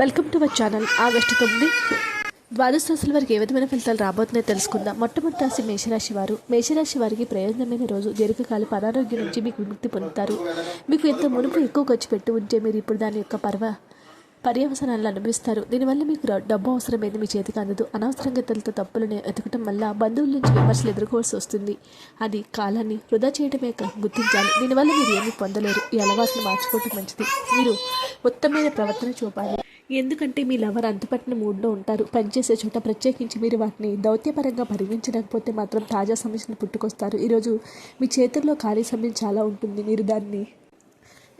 Welcome to my channel August తొమ్మిది. ద్వాదశ రాశుల వారికి ఏ విధమైన ఫలితాలు రాబోతున్నాయో తెలుసుకుందాం. మొట్టమొదటి రాశి మేషరాశి వారు. మేషరాశి వారికి ప్రయోజనమైన రోజు దీర్ఘకాలిక అనారోగ్యం నుంచి మీకు విముక్తి పొందుతారు. మీకు ఎంత మునుపు ఎక్కువ ఖర్చు పెట్టి ఉంటే మీరు ఇప్పుడు దాని యొక్క పర్వ పర్యవసనాలను అనుభవిస్తారు. దీనివల్ల మీకు డబ్బు అవసరమైంది మీ చేతికి అందదు. అనవసరంగా తలతో తప్పులను ఎతకటం వల్ల బంధువుల నుంచి విమర్శలు ఎదుర్కోవాల్సి వస్తుంది. అది కాలాన్ని వృధా చేయడమే గుర్తించాలి. దీనివల్ల మీరు ఏమీ పొందలేరు. ఈ అలవాటును మార్చుకోవటం మంచిది. మీరు ఉత్తమమైన ప్రవర్తన చూపాలి. ఎందుకంటే మీ లవర్ అంతుపట్టిన మూడ్లో ఉంటారు. పనిచేసే చోట ప్రత్యేకించి మీరు వాటిని దౌత్యపరంగా పరిగణించకపోతే మాత్రం తాజా సమస్యను పుట్టుకొస్తారు. ఈరోజు మీ చేతుల్లో ఖాళీ సమయం చాలా ఉంటుంది. మీరు దాన్ని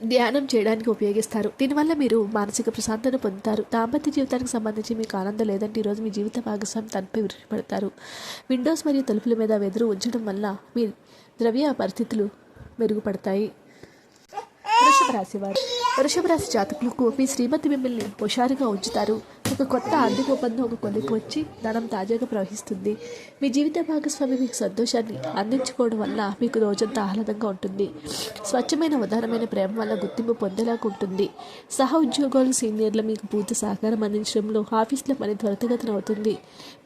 ధ్యానం చేయడానికి ఉపయోగిస్తారు. దీనివల్ల మీరు మానసిక ప్రశాంతతను పొందుతారు. దాంపత్య జీవితానికి సంబంధించి మీకు ఆనందం లేదంటే ఈరోజు మీ జీవిత భాగస్వామి తనపై విరుచుపడతారు విండోస్ మరియు తలుపుల మీద వెదురు ఉంచడం వల్ల మీ ద్రవ్య పరిస్థితులు మెరుగుపడతాయి. వృషభ రాశి వారు. వృషభ రాశి జాతకులకు మీ శ్రీమతి మిమ్మల్ని హుషారుగా ఉంచుతారు. ఒక కొత్త ఆర్థిక ఒప్పందం ఒక కొలికి వచ్చి ధనం తాజాగా ప్రవహిస్తుంది. మీ జీవిత భాగస్వామి మీకు సంతోషాన్ని అందించుకోవడం వల్ల మీకు రోజంతా ఆహ్లాదంగా ఉంటుంది. స్వచ్ఛమైన ఉదారమైన ప్రేమ వల్ల గుర్తింపు పొందేలాగా ఉంటుంది. సహ ఉద్యోగాలు సీనియర్లు మీకు పూర్తి సహకారం అందించడంలో ఆఫీస్లో పని త్వరితగతిన అవుతుంది.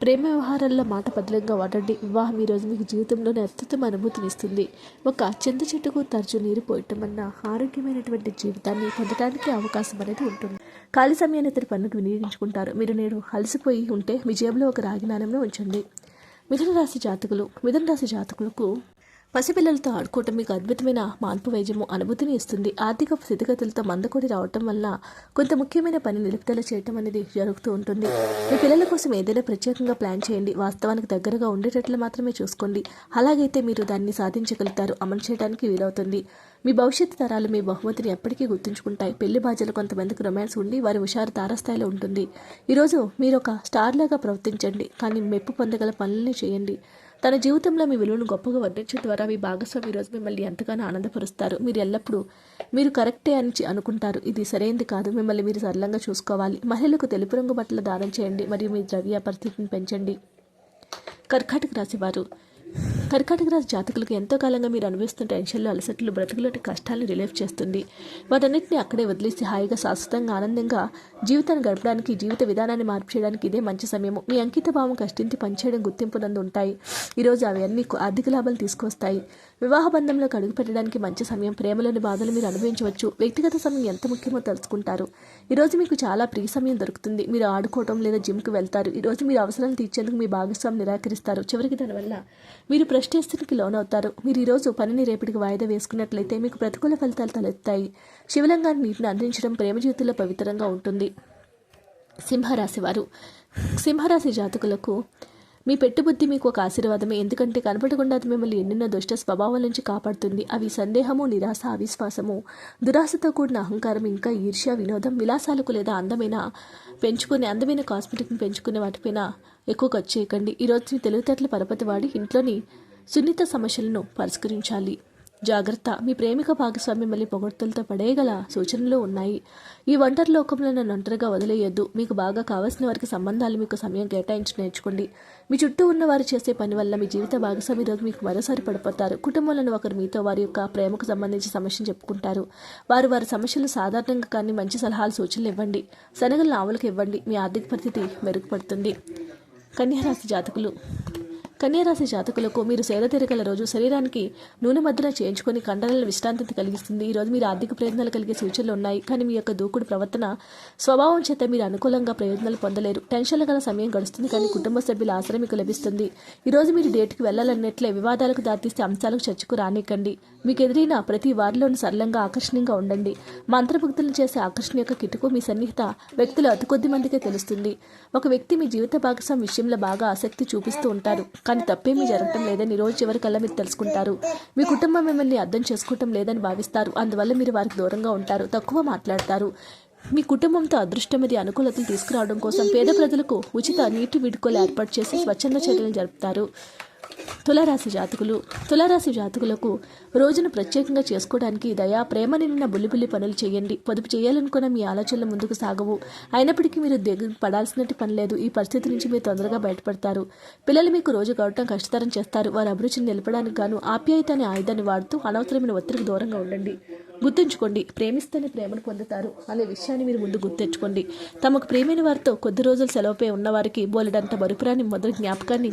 ప్రేమ వ్యవహారాల్లో మాట బదులంగా వాడండి. వివాహం ఈ రోజు మీకు జీవితంలోనే అత్యుత్తమ అనుభూతినిస్తుంది ఒక చింత చెట్టుకు తరచు నీరు పోయటం వల్ల ఆరోగ్యమైనటువంటి జీవితాన్ని పొందడానికి అవకాశం అనేది ఉంటుంది. ఖాళీ సమయాన్ని ఇతర పనులకు వినియోగించుకుంటారు. మీరు నేడు అలసిపోయి ఉంటే మీ జేబులో ఒక రాగి నాణ్యంలో ఉంచండి. మిథున రాశి జాతకులు మిథున రాశి జాతకులకు పసిపిల్లలతో ఆడుకోవటం మీకు అద్భుతమైన మాన్పు వైద్యము అనుభూతిని ఇస్తుంది. ఆర్థిక స్థితిగతులతో మందకొడి రావటం వల్ల కొంత ముఖ్యమైన పని నిలుపుదల చేయటం అనేది జరుగుతూ ఉంటుంది. మీ పిల్లల కోసం ఏదైనా ప్రత్యేకంగా ప్లాన్ చేయండి. వాస్తవానికి దగ్గరగా ఉండేటట్లు మాత్రమే చూసుకోండి. అలాగైతే మీరు దాన్ని సాధించగలుగుతారు. అమలు చేయడానికి వీలవుతుంది. మీ భవిష్యత్తు తరాలు మీ బహుమతిని ఎప్పటికీ గుర్తుంచుకుంటాయి. పెళ్ళి బాధ్యతలు కొంతమందికి రొమాన్స్ ఉండి వారి హుషారు తారస్థాయిలో ఉంటుంది. ఈరోజు మీరు ఒక స్టార్ లాగా ప్రవర్తించండి. కానీ మెప్పు పొందగల పనులని చేయండి. తన జీవితంలో మీ విలువను గొప్పగా వర్ణించడం ద్వారా మీ భాగస్వామి ఈరోజు మిమ్మల్ని ఎంతగానో ఆనందపరుస్తారు. మీరు ఎల్లప్పుడూ మీరు కరెక్టే అని అనుకుంటారు. ఇది సరైనది కాదు. మిమ్మల్ని మీరు సరళంగా చూసుకోవాలి. మహిళలకు తెలుపు రంగు బట్టలు దానం చేయండి మరియు మీ ద్రవ్య పరిస్థితిని పెంచండి. కర్కాటక రాశి వారు. కర్కాటక రాశి జాతకులకు ఎంతో కాలంగా మీరు అనుభవిస్తున్న టెన్షన్లు అలసట్లు బ్రతుకులోటి కష్టాలను రిలీఫ్ చేస్తుంది. వాటన్నిటిని అక్కడే వదిలేసి హాయిగా శాశ్వతంగా ఆనందంగా జీవితాన్ని గడపడానికి జీవిత విధానాన్ని మార్పు చేయడానికి ఇదే మంచి సమయము. మీ అంకిత భావం కష్టించి పనిచేయడం గుర్తింపునందు ఉంటాయి. ఈరోజు అవన్నీ కు- ఆర్థిక లాభాలు తీసుకొస్తాయి వివాహ బంధంలోకి అడుగు పెట్టడానికి మంచి సమయం ప్రేమలోని బాధలు మీరు అనుభవించవచ్చు. వ్యక్తిగత సమయం ఎంత ముఖ్యమో తెలుసుకుంటారు. ఈరోజు మీకు చాలా ప్రియ సమయం దొరుకుతుంది. మీరు ఆడుకోవటం లేదా జిమ్కి వెళ్తారు. ఈరోజు మీరు అవసరాలు తీర్చేందుకు మీ భాగస్వామి నిరాకరిస్తారు. చివరికి దానివల్ల మీరు ప్రశ్నిస్తునికి లోనవుతారు. మీరు ఈరోజు పనిని రేపటికి వాయిదా వేసుకున్నట్లయితే మీకు ప్రతికూల ఫలితాలు తలెత్తాయి. శివలింగాన్ని నీటిని అందించడం ప్రేమ జీవితంలో పవిత్రంగా ఉంటుంది. సింహరాశి వారు సింహరాశి జాతకులకు మీ పెట్టుబుద్ధి మీకు ఒక ఆశీర్వాదమే. ఎందుకంటే కనపడకుండా అది మిమ్మల్ని ఎన్నెన్నో దుష్ట స్వభావాల నుంచి కాపాడుతుంది. అవి సందేహము నిరాశ అవిశ్వాసము దురాశతో కూడిన అహంకారం ఇంకా ఈర్ష్య వినోదం విలాసాలకు లేదా అందమైన పెంచుకునే అందమైన కాస్మెటిక్ని పెంచుకునే వాటిపైన ఎక్కువ ఖర్చు చేయకండి. ఈరోజు మీ తెలివితేటలు పరపతి వాడి ఇంట్లోని సున్నిత సమస్యలను పరిష్కరించాలి. జాగ్రత్త. మీ ప్రేమిక భాగస్వామి మిమ్మల్ని పొగడ్తలతో పడేయగల సూచనలు ఉన్నాయి. ఈ ఒంటరి లోకంలో నన్ను ఒంటరిగా వదిలేయొద్దు. మీకు బాగా కావాల్సిన వారికి సంబంధాలు మీకు సమయం కేటాయించి నేర్చుకోండి. మీ చుట్టూ ఉన్న వారు చేసే పని వల్ల మీ జీవిత భాగస్వామి రోజు మీకు మరోసారి పడిపోతారు. కుటుంబంలోని ఒకరు మీతో వారి యొక్క ప్రేమకు సంబంధించి సమస్యను చెప్పుకుంటారు. వారు వారి సమస్యలు సాధారణంగా కానీ మంచి సలహాలు సూచనలు ఇవ్వండి. శనగలను ఆవులకు ఇవ్వండి. మీ ఆర్థిక పరిస్థితి మెరుగుపడుతుంది. కన్యారాశి జాతకులు. కన్యారాశి జాతకులకు మీరు సేద తీరగల రోజు శరీరానికి నూనె మద్దన చేయించుకొని కండరాల విశ్రాంతిని కలిగిస్తుంది. ఈరోజు మీరు ఆర్థిక ప్రయోజనాలు కలిగే సూచనలు ఉన్నాయి. కానీ మీ యొక్క దూకుడు ప్రవర్తన స్వభావం చేత మీరు అనుకూలంగా ప్రయోజనాలు పొందలేరు. టెన్షన్లు గల సమయం గడుస్తుంది కానీ కుటుంబ సభ్యుల ఆశ్రయం మీకు లభిస్తుంది. ఈరోజు మీరు డేట్కి వెళ్ళాలన్నట్లే వివాదాలకు దారితీస్తే అంశాలకు చర్చకు రానికండి. మీకు ఎదురైన ప్రతి వారిలోనూ సరళంగా ఆకర్షణీయంగా ఉండండి. మంత్రభక్తులను చేసే ఆకర్షణ యొక్క కిటుకు మీ సన్నిహిత వ్యక్తులు అతి కొద్ది మందికే తెలుస్తుంది. ఒక వ్యక్తి మీ జీవిత భాగస్వామి విషయంలో బాగా ఆసక్తి చూపిస్తూ ఉంటారు. కానీ తప్పేమీ జరగటం లేదని ఈ రోజు చివరికల్లా మీరు తెలుసుకుంటారు. మీ కుటుంబం మిమ్మల్ని అర్థం చేసుకోవటం లేదని భావిస్తారు. అందువల్ల మీరు వారికి దూరంగా ఉంటారు తక్కువ మాట్లాడతారు. మీ కుటుంబంతో అదృష్టమది అనుకూలతలు తీసుకురావడం కోసం పేద ప్రజలకు ఉచిత నీటి విడుకోలు ఏర్పాటు చేసి స్వచ్ఛంద చర్యలు జరుపుతారు. తులరాశి జాతకులు తులరాశి జాతకులకు రోజును ప్రత్యేకంగా చేసుకోవడానికి దయా ప్రేమ నిండిన బుల్లిబుల్లి పనులు చేయండి. పొదుపు చేయాలనుకున్న మీ ఆలోచనలు ముందుకు సాగవు. అయినప్పటికీ మీరు దిగు పడాల్సినట్టు పని లేదు. ఈ పరిస్థితి నుంచి మీరు తొందరగా బయటపడతారు. పిల్లలు మీకు రోజు గడవటం కష్టతరం చేస్తారు. వారి అభిరుచిని నిలపడానికి గాను ఆప్యాయత అనే ఆయుధాన్ని వాడుతూ అనవసరమైన ఒత్తిడికి దూరంగా ఉండండి. గుర్తుంచుకోండి ప్రేమిస్తేనే ప్రేమను పొందుతారు అనే విషయాన్ని మీరు ముందు గుర్తెచ్చుకోండి. తమకు ప్రేమైన వారితో కొద్ది రోజులు సెలవుపై ఉన్నవారికి బోలెడంత మరుపురాని మొదటి జ్ఞాపకాన్ని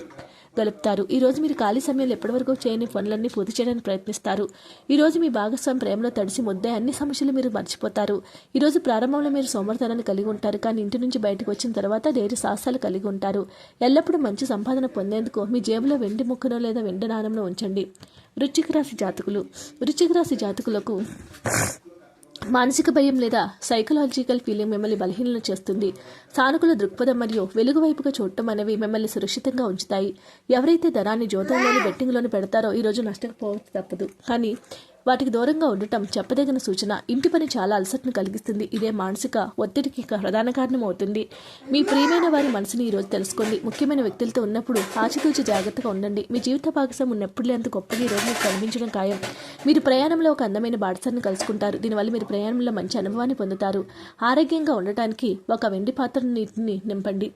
గలుపుతారు ఈరోజు మీరు ఖాళీ సమయంలో ఎప్పటివరకు చేయని పనులన్నీ పూర్తి చేయడానికి ప్రయత్నిస్తారు. ఈరోజు మీ భాగస్వామి ప్రేమలో తడిసి ముద్దే అన్ని సమస్యలు మీరు మర్చిపోతారు. ఈరోజు ప్రారంభంలో మీరు సోమర్థనాన్ని కలిగి ఉంటారు. కానీ ఇంటి నుంచి బయటకు వచ్చిన తర్వాత ధైర్య సాహసాలు కలిగి ఉంటారు. ఎల్లప్పుడూ మంచి సంపాదన పొందేందుకు మీ జేబులో వెండి ముక్కను లేదా వెండి నాణంను ఉంచండి. వృచ్చిక రాశి జాతకులు. వృచ్చిక రాశి జాతకులకు మానసిక భయం లేదా సైకలాజికల్ ఫీలింగ్ మిమ్మల్ని బలహీనలు చేస్తుంది. సానుకూల దృక్పథం మరియు వెలుగు వైపుగా చూడటం అనేవి మిమ్మల్ని సురక్షితంగా ఉంచుతాయి. ఎవరైతే ధనాన్ని జ్యోతంలోని బెట్టింగ్లోని పెడతారో ఈరోజు నష్టపోవచ్చు తప్పదు. కానీ వాటికి దూరంగా ఉండటం చెప్పదగిన సూచన. ఇంటి పని చాలా అలసటను కలిగిస్తుంది. ఇదే మానసిక ఒత్తిడికి ప్రధాన కారణం అవుతుంది మీ ప్రియమైన వారి మనసుని ఈరోజు తెలుసుకోండి. ముఖ్యమైన వ్యక్తులతో ఉన్నప్పుడు ఆచితూచి జాగ్రత్తగా ఉండండి. మీ జీవిత భాగస్వామి ఉన్నప్పుడే అంత గొప్పగా ఈ మీకు కనిపించడం ఖాయం. మీరు ప్రయాణంలో ఒక అందమైన బాటసారిని కలుసుకుంటారు. దీనివల్ల మీరు ప్రయాణంలో మంచి అనుభవాన్ని పొందుతారు. ఆరోగ్యంగా ఉండటానికి ఒక వెండి పాత్ర నీటిని నింపండి.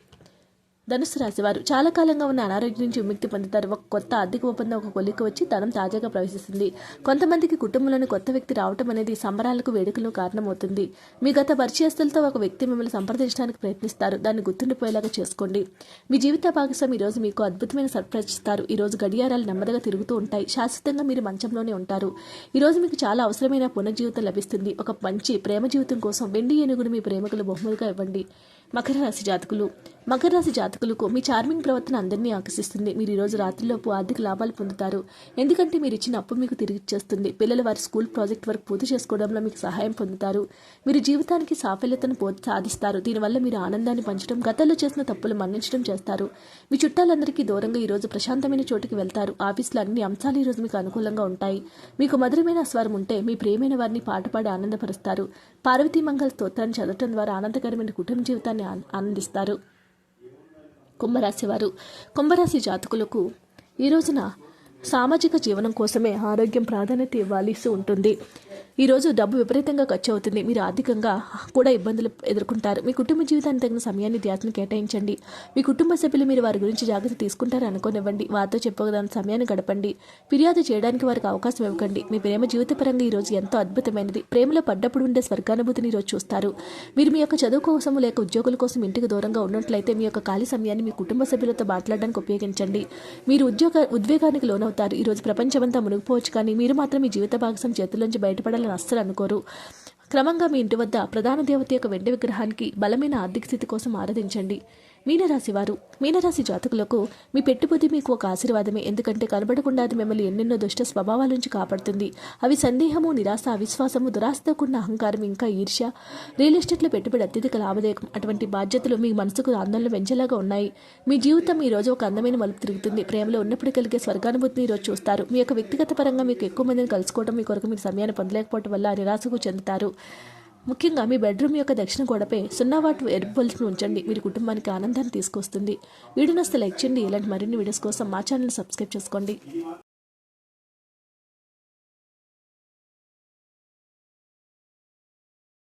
ధనుసు రాశివారు చాలా కాలంగా ఉన్న అనారోగ్యం నుంచి విముక్తి పొందుతారు. ఒక కొత్త ఆర్థిక ఒప్పందం ఒక కొలిక వచ్చి ధనం తాజాగా ప్రవేశిస్తుంది. కొంతమందికి కుటుంబంలోని కొత్త వ్యక్తి రావటం అనేది సంబరాలకు వేడుకలు కారణమవుతుంది. మీ గత పరిచయస్తులతో ఒక వ్యక్తి మిమ్మల్ని సంప్రదించడానికి ప్రయత్నిస్తారు. దాన్ని గుర్తుండిపోయేలాగా చేసుకోండి. మీ జీవిత భాగస్వామి ఈ రోజు మీకు అద్భుతమైన సర్ప్రైజ్ ఇస్తారు. ఈ రోజు గడియారాలు నెమ్మదిగా తిరుగుతూ ఉంటాయి. శాశ్వతంగా మీరు మంచంలోనే ఉంటారు. ఈ రోజు మీకు చాలా అవసరమైన పునర్జీవితం లభిస్తుంది. ఒక మంచి ప్రేమ జీవితం కోసం వెండి ఏనుగును మీ ప్రేమికులు బహుమతిగా ఇవ్వండి. మకర రాశి జాతకులు. మకర రాశి జాతకులకు మీ చార్మింగ్ ప్రవర్తన అందరినీ ఆకర్షిస్తుంది. మీరు ఈరోజు రాత్రిలోపు ఆర్థిక లాభాలు పొందుతారు. ఎందుకంటే మీరు ఇచ్చిన అప్పు మీకు తిరిగి ఇచ్చేస్తుంది. పిల్లలు వారి స్కూల్ ప్రాజెక్ట్ వర్క్ పూర్తి చేసుకోవడంలో మీకు సహాయం పొందుతారు. మీరు జీవితానికి సాఫల్యతను సాధిస్తారు. దీనివల్ల మీరు ఆనందాన్ని పంచడం గతంలో చేసిన తప్పులు మన్నించడం చేస్తారు. మీ చుట్టాలందరికీ దూరంగా ఈరోజు ప్రశాంతమైన చోటుకి వెళ్తారు. ఆఫీస్లో అన్ని అంశాలు ఈ రోజు మీకు అనుకూలంగా ఉంటాయి. మీకు మధురమైన స్వరం ఉంటే మీ ప్రేమైన వారిని పాటపాడి ఆనందపరుస్తారు. పార్వతీ మంగళ స్తోత్రాన్ని చదవటం ద్వారా ఆనందకరమైన కుటుంబ జీవితాన్ని ఆన్- ఆనందిస్తారు కుంభరాశి వారు కుంభరాశి జాతకులకు ఈ రోజున సామాజిక జీవనం కోసమే ఆరోగ్యం ప్రాధాన్యత ఇవ్వాల్సి ఉంటుంది. ఈరోజు డబ్బు విపరీతంగా ఖర్చు అవుతుంది. మీరు ఆర్థికంగా కూడా ఇబ్బందులు ఎదుర్కొంటారు. మీ కుటుంబ జీవితానికి తగిన సమయాన్ని ధ్యాసను కేటాయించండి. మీ కుటుంబ సభ్యులు మీరు వారి గురించి జాగ్రత్త తీసుకుంటారని అనుకోనివ్వండి. వారితో చెప్పగలని సమయాన్ని గడపండి. ఫిర్యాదు చేయడానికి వారికి అవకాశం ఇవ్వకండి. మీ ప్రేమ జీవితపరంగా ఈ రోజు ఎంతో అద్భుతమైనది. ప్రేమలో పడ్డప్పుడు ఉండే స్వర్గానుభూతిని ఈరోజు చూస్తారు. మీరు మీ యొక్క చదువు కోసం లేక ఉద్యోగుల కోసం ఇంటికి దూరంగా ఉన్నట్లయితే మీ యొక్క ఖాళీ సమయాన్ని మీ కుటుంబ సభ్యులతో మాట్లాడడానికి ఉపయోగించండి. మీరు ఉద్యోగ ఉద్వేగానికి లోనవుతారు. ఈరోజు ప్రపంచమంతా మునిగిపోవచ్చు కానీ మీరు మాత్రం మీ జీవిత భాగస్వం చేతుల్లోంచి బయటపడాలని అస్సలు అనుకోరు. క్రమంగా మీ ఇంటి వద్ద ప్రధాన దేవత యొక్క వెండి విగ్రహానికి బలమైన ఆర్థిక స్థితి కోసం ఆరాధించండి. మీనరాశి వారు మీనరాశి జాతకులకు మీ పెట్టుబడి మీకు ఒక ఆశీర్వాదమే. ఎందుకంటే కనబడకుండా అది మిమ్మల్ని ఎన్నెన్నో దుష్ట స్వభావాల నుంచి కాపాడుతుంది. అవి సందేహము నిరాశ అవిశ్వాసము దురాశతో కూడిన అహంకారం ఇంకా ఈర్ష్య. రియల్ ఎస్టేట్లో పెట్టుబడి అత్యధిక లాభదాయకం. అటువంటి బాధ్యతలు మీ మనసుకు ఆందోళన పెంచేలాగా ఉన్నాయి. మీ జీవితం ఈ రోజు ఒక అందమైన మలుపు తిరుగుతుంది. ప్రేమలో ఉన్నప్పుడు కలిగే స్వర్గానుభూతిని ఈ రోజు చూస్తారు. మీ యొక్క వ్యక్తిగత పరంగా మీకు ఎక్కువ మందిని కలుసుకోవడం మీ కొరకు మీరు సమయాన్ని పొందలేకపోవడం వల్ల నిరాశకు చెందుతారు. ముఖ్యంగా మీ బెడ్రూమ్ యొక్క దక్షిణ గోడపై సున్నా వాటు ఎరుపు బల్బ్ను ఉంచండి. మీరు కుటుంబానికి ఆనందాన్ని తీసుకొస్తుంది. వీడియో నస్తే లైక్ చేయండి. ఇలాంటి మరిన్ని వీడియోస్ కోసం మా ఛానల్ సబ్స్క్రైబ్ చేసుకోండి.